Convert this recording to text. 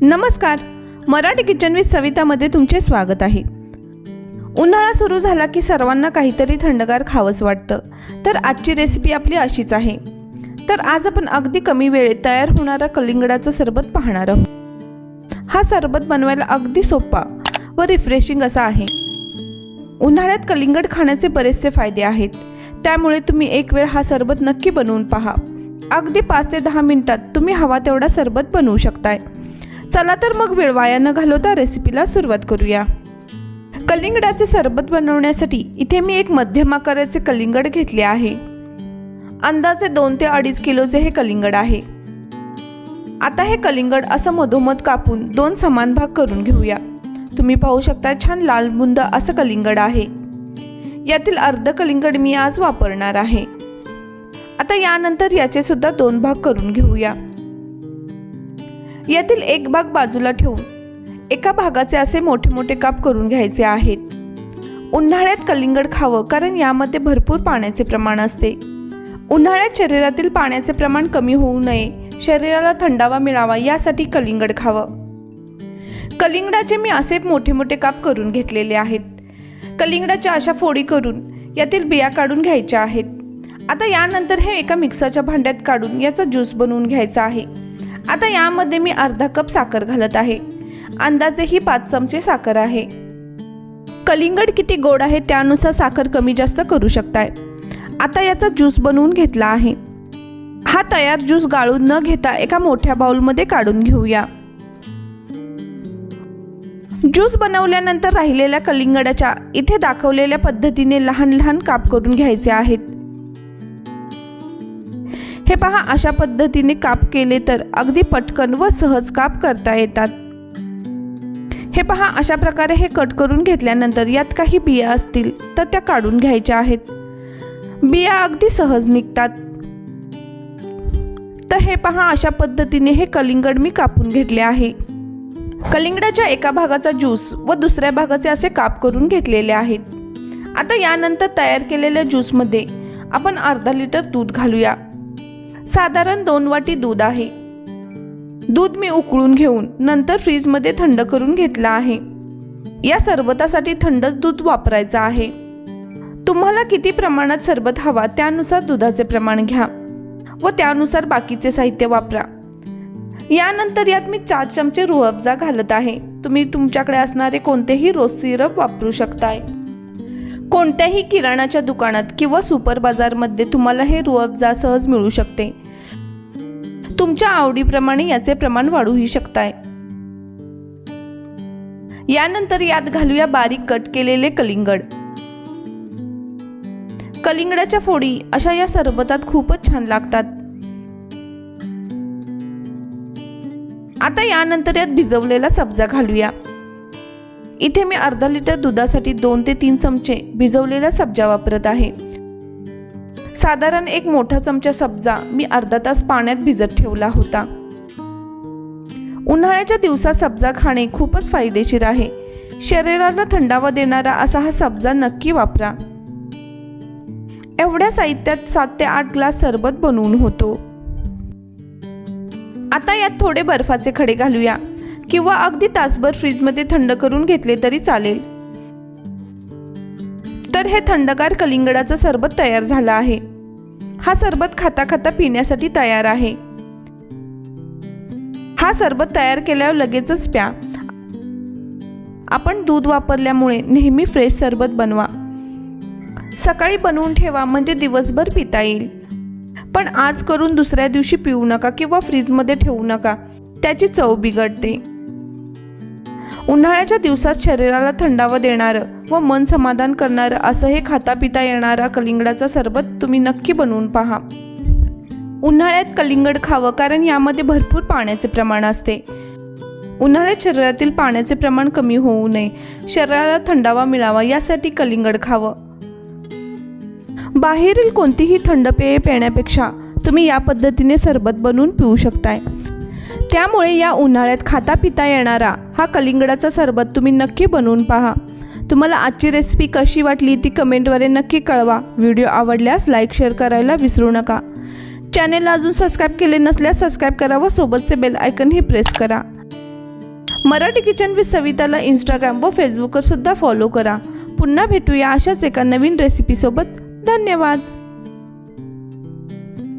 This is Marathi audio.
नमस्कार. मराठी किचन विथ सवितामध्ये तुमचे स्वागत आहे. उन्हाळा सुरू झाला की सर्वांना काहीतरी थंडगार खावंच वाटतं. तर आजची रेसिपी आपली अशीच आहे. तर आज आपण अगदी कमी वेळेत तयार होणारा कलिंगडाचं सरबत पाहणार आहोत. हा सरबत बनवायला अगदी सोपा व रिफ्रेशिंग असा आहे. उन्हाळ्यात कलिंगड खाण्याचे बरेचसे फायदे आहेत. त्यामुळे तुम्ही एक वेळ हा सरबत नक्की बनवून पहा. अगदी पाच ते दहा मिनिटात तुम्ही हवा तेवढा सरबत बनवू शकताय. चला तर मग वेळ वाया न घालवता रेसिपीला सुरुवात करूया. कलिंगडाचे सरबत बनवण्यासाठी इथे मी एक मध्यम आकाराचे कलिंगड घेतले आहे. अंदाजे दोन ते अडीच किलोचे हे कलिंगड आहे. आता हे कलिंगड असं मधोमध कापून दोन समान भाग करून घेऊया. तुम्ही पाहू शकता छान लाल बुंद असं कलिंगड आहे. यातील अर्ध कलिंगड मी आज वापरणार आहे. आता यानंतर याचे सुद्धा दोन भाग करून घेऊया. यातील एक भाग बाजूला ठेवून एका भागाचे असे मोठे मोठे काप करून घ्यायचे आहेत. उन्हाळ्यात कलिंगड खावं कारण यामध्ये भरपूर पाण्याचे प्रमाण असते. उन्हाळ्यात शरीरातील पाण्याचे प्रमाण कमी होऊ नये शरीराला थंडावा मिळावा यासाठी कलिंगड खावं. कलिंगडाचे मी असे मोठे मोठे काप करून घेतलेले आहेत. कलिंगडाच्या अशा फोडी करून यातील बिया काढून घ्यायच्या आहेत. आता यानंतर हे एका मिक्सरच्या भांड्यात काढून याचा ज्यूस बनवून घ्यायचा आहे. आता यामध्ये मी अर्धा कप साखर घालत आहे. अंदाजे ही पाच चमचे साखर आहे. कलिंगड किती गोड आहे त्यानुसार साखर कमी जास्त करू शकताय. आता याचा ज्यूस बनवून घेतला आहे. हा तयार ज्यूस गाळून न घेता एका मोठ्या बाउलमध्ये काढून घेऊया. ज्यूस बनवल्यानंतर राहिलेल्या कलिंगडाच्या इथे दाखवलेल्या पद्धतीने लहान लहान काप करून घ्यायचे आहेत. हे पहा अशा पद्धतीने काप केले तर अगदी पटकन व सहज काप करता येतात. हे पहा अशा प्रकारे हे कट करून घेतल्यानंतर यात काही बिया असतील तर त्या काढून घ्यायच्या आहेत. बिया अगदी सहज निघतात. तर हे पहा अशा पद्धतीने हे कलिंगड मी कापून घेतले आहे. कलिंगडाच्या एका भागाचा ज्यूस व दुसऱ्या भागाचे असे काप करून घेतलेले आहेत. आता यानंतर तयार केलेल्या ज्यूसमध्ये आपण अर्धा लिटर दूध घालूया. साधारण दोन वाटी दूध आहे. दूध मी उकळून घेऊन नंतर फ्रीजमध्ये थंड करून घेतलं आहे. या सरबतासाठी थंडच दूध वापरायचं आहे. तुम्हाला किती प्रमाणात सरबत हवा त्यानुसार दुधाचे प्रमाण घ्या व त्यानुसार बाकीचे साहित्य वापरा. यानंतर यात मी चार चमचे रुअफजा घालत आहे. तुम्ही तुमच्याकडे असणारे कोणतेही रोज सिरप वापरू शकताय. कोणत्याही किराणाच्या दुकानात किंवा सुपर बाजारमध्ये तुम्हाला हे रुअबजा सहज मिळू शकते. तुमच्या आवडीप्रमाणे याचे प्रमाण वाढूही शकताय. यानंतर यात घालूया बारीक कट केलेले कलिंगड. कलिंगडाच्या फोडी अशा या सरबतात खूपच छान लागतात. आता यानंतर यात भिजवलेला सब्जा घालूया. इथे मी अर्धा लिटर दुधासाठी दोन ते तीन चमचे भिजवलेला सब्जा वापरत आहे. साधारण एक मोठा चमचा सब्जा मी अर्धा तास पाण्यात भिजत ठेवला होता. उन्हाळ्याच्या दिवसात सब्जा खाणे खूपच फायदेशीर आहे. शरीराला थंडावा देणारा असा हा सब्जा नक्की वापरा. एवढ्या साहित्यात सात ते आठ ग्लास सरबत बनवून होतो. आता यात थोडे बर्फाचे खडे घालूया. किंवा अगदी तासभर फ्रीजमध्ये थंड करून घेतले तरी चालेल. तर हे थंडगार कलिंगडाचं सरबत तयार झालं आहे. हा सरबत खाता खाता पिण्यासाठी तयार आहे. हा सरबत तयार केल्यावर लगेचच प्या. आपण दूध वापरल्यामुळे नेहमी फ्रेश सरबत बनवा. सकाळी बनवून ठेवा म्हणजे दिवसभर पिता येईल. पण आज करून दुसऱ्या दिवशी पिऊ नका किंवा फ्रीजमध्ये ठेवू नका. त्याची चव बिघडते. उन्हाळ्याच्या दिवसात शरीराला थंडावा देणारं व मन समाधान करणारं असं हे खाता पिता येणारा कलिंगडाचा सरबत तुम्ही नक्की बनवून पहा. उन्हाळ्यात कलिंगड खावं कारण यामध्ये भरपूर पाण्याचे प्रमाण असते. उन्हाळ्यात शरीरातील पाण्याचे प्रमाण कमी होऊ नये. शरीराला थंडावा मिळावा यासाठी कलिंगड खावं. बाहेरील कोणतीही थंड पेये पिण्यापेक्षा तुम्ही या पद्धतीने सरबत बनवून पिऊ शकताय. त्यामुळे या उन्हाळ्यात खाता पिता येणारा हा कलिंगडाचा सरबत तुम्ही नक्की बनवून पहा. तुम्हाला आजची रेसिपी कशी वाटली ती कमेंटद्वारे नक्की कळवा. व्हिडिओ आवडल्यास लाईक शेअर करायला विसरू नका. चॅनेलला अजून सबस्क्राईब केले नसल्यास सबस्क्राईब करा व सोबतचे बेल आयकनही प्रेस करा. मराठी किचन विथ सविताला इंस्टाग्राम व फेसबुकवर सुद्धा फॉलो करा. पुन्हा भेटूया अशाच एका नवीन रेसिपीसोबत धन्यवाद!